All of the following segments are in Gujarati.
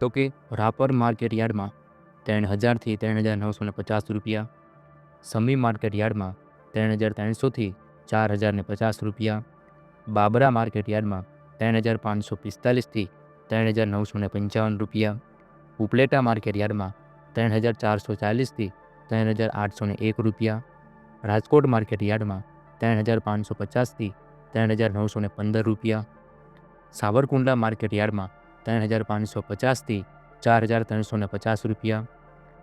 તો કે રાપર માર્કેટ યાર્ડમાં ત્રણ હજારથી ત્રણ હજાર નવસો ને પચાસ રૂપિયા, સમી માર્કેટ યાર્ડમાં ત્રણ હજાર ત્રણસોથી ચાર હજાર ને પચાસ રૂપિયા, બાબરા માર્કેટ યાર્ડમાં ત્રણ હજાર પાંચસો પિસ્તાલીસથી ત્રણ હજાર નવસો ને પંચાવન રૂપિયા, ઉપલેટા માર્કેટ યાર્ડમાં ત્રણ હજાર ચારસો ચાલીસથી ત્રણ હજાર આઠસો ને એક રૂપિયા, રાજકોટ માર્કેટ યાર્ડમાં ત્રણ હજાર પાંચસો પચાસથી ત્રણ હજાર નવસો ને પંદર રૂપિયા, સાવરકુંડલા માર્કેટ યાર્ડમાં ત્રણ હજાર પાંચસો પચાસથી ચાર હજાર ત્રણસો ને પચાસ રૂપિયા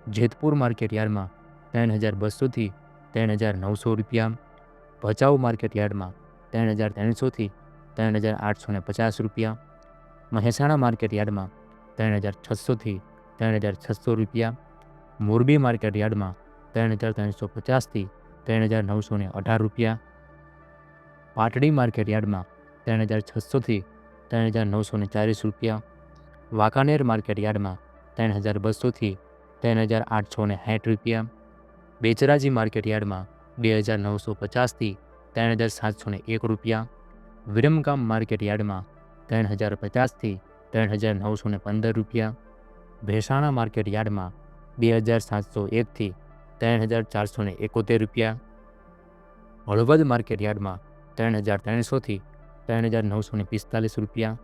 જેતપુર માર્કેટ યાર્ડમાં ત્રણ હજાર બસોથી ત્રણ હજાર નવસો રૂપિયા ભચાઉ માર્કેટ યાર્ડમાં ત્રણ હજાર ત્રણસોથી ત્રણ હજાર આઠસો પચાસ રૂપિયા મહેસાણા માર્કેટ યાર્ડમાં ત્રણ હજાર છસોથી ત્રણ હજાર છસો રૂપિયા મોરબી માર્કેટ યાર્ડમાં ત્રણ હજાર ત્રણસો પચાસથી ત્રણ હજાર નવસો અઢાર રૂપિયા પાટડી માર્કેટ યાર્ડમાં ત્રણ હજાર છસોથી ત્રણ હજાર નવસો ને ચાલીસ રૂપિયા, વાંકાનેર માર્કેટ યાર્ડમાં ત્રણ હજાર બસોથી ત્રણ હજાર આઠસો ને સાઠ રૂપિયા, બેચરાજી માર્કેટ યાર્ડમાં બે હજાર નવસો પચાસથી ત્રણ હજાર સાતસો ને એક રૂપિયા, વિરમગામ માર્કેટ યાર્ડમાં ત્રણ હજાર પચાસથી ત્રણ હજાર નવસો ને પંદર રૂપિયા, ભેસાણા માર્કેટ યાર્ડમાં બે હજાર સાતસો એકથી ત્રણ હજાર ચારસો ને એકોતેર રૂપિયા, હળવદ માર્કેટ યાર્ડમાં ત્રણ હજાર ત્રણસોથી ત્રણ હજાર નવસો ને પિસ્તાલીસ રૂપિયા,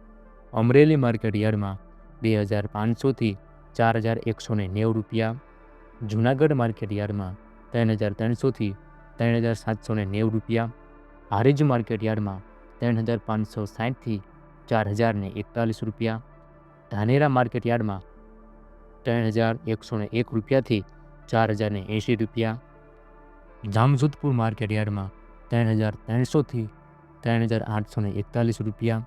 અમરેલી માર્કેટ યાર્ડમાં બે હજાર પાંચસોથી ચાર હજાર એકસો ને નેવું રૂપિયા, જૂનાગઢ માર્કેટ યાર્ડમાં ત્રણ હજાર ત્રણસોથી ત્રણ હજાર સાતસો ને નેવું રૂપિયા, હારીજ માર્કેટ યાર્ડમાં ત્રણ હજાર પાંચસો સાઠથી ચાર હજાર ને એકતાલીસ રૂપિયા, ધાનેરા માર્કેટ યાર્ડમાં ત્રણ હજાર એકસો ને એક રૂપિયાથી ચાર હજાર ને એંશી રૂપિયા, જામજોધપુર માર્કેટ યાર્ડમાં ત્રણ હજાર ત્રણસોથી ત્રણ હજાર આઠસો ને એકતાલીસ રૂપિયા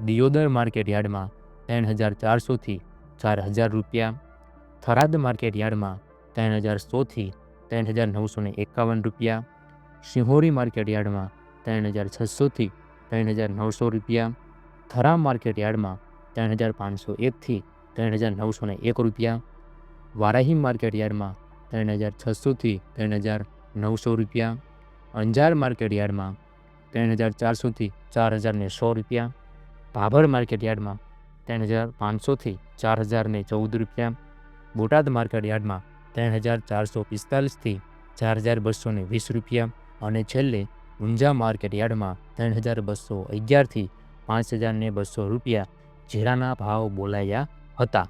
દિયોદર માર્કેટ યાર્ડમાં ત્રણ હજાર ચારસોથી ચાર હજાર રૂપિયા થરાદ માર્કેટ યાર્ડમાં ત્રણ હજાર સોથી ત્રણ હજાર નવસો ને એકાવન રૂપિયા સિંહોરી માર્કેટ યાર્ડમાં ત્રણ હજાર છસોથી ત્રણ હજાર નવસો રૂપિયા થરા માર્કેટ યાર્ડમાં ત્રણ હજાર પાંચસો એકથી ત્રણ હજાર નવસો ને એક રૂપિયા વારાહી માર્કેટ યાર્ડમાં ત્રણ હજાર છસોથી ત્રણ હજાર નવસો રૂપિયા અંજાર માર્કેટ યાર્ડમાં ત્રણ હજાર ચારસોથી ચાર હજાર ને સો રૂપિયા, ભાભર માર્કેટ યાર્ડમાં ત્રણ હજાર પાંચસોથી ચાર હજાર ને ચૌદ રૂપિયા, બોટાદ માર્કેટ યાર્ડમાં ત્રણ હજાર ચારસો પિસ્તાલીસથી ચાર હજાર બસો ને વીસ રૂપિયા અને છેલ્લે ઊંઝા માર્કેટ યાર્ડમાં ત્રણ હજાર બસો અગિયારથી પાંચ હજાર ને બસો રૂપિયા જીરાના ભાવ બોલાયા હતા.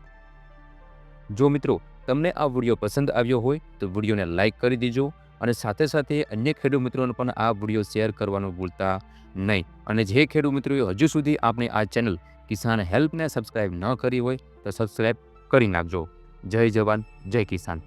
જો મિત્રો તમને આ વીડિયો પસંદ આવ્યો હોય તો વિડીયોને લાઇક કરી દીજો અને સાથે સાથે અન્ય ખેડૂત મિત્રોને પણ આ વીડિયો શેર કરવાનું ભૂલતા નહીં. અને જે ખેડૂત મિત્રોએ હજુ સુધી આપણે આ ચેનલ કિસાન હેલ્પને સબસ્ક્રાઇબ ન કરી હોય તો સબસ્ક્રાઇબ કરી નાખજો. જય જવાન, જય કિસાન.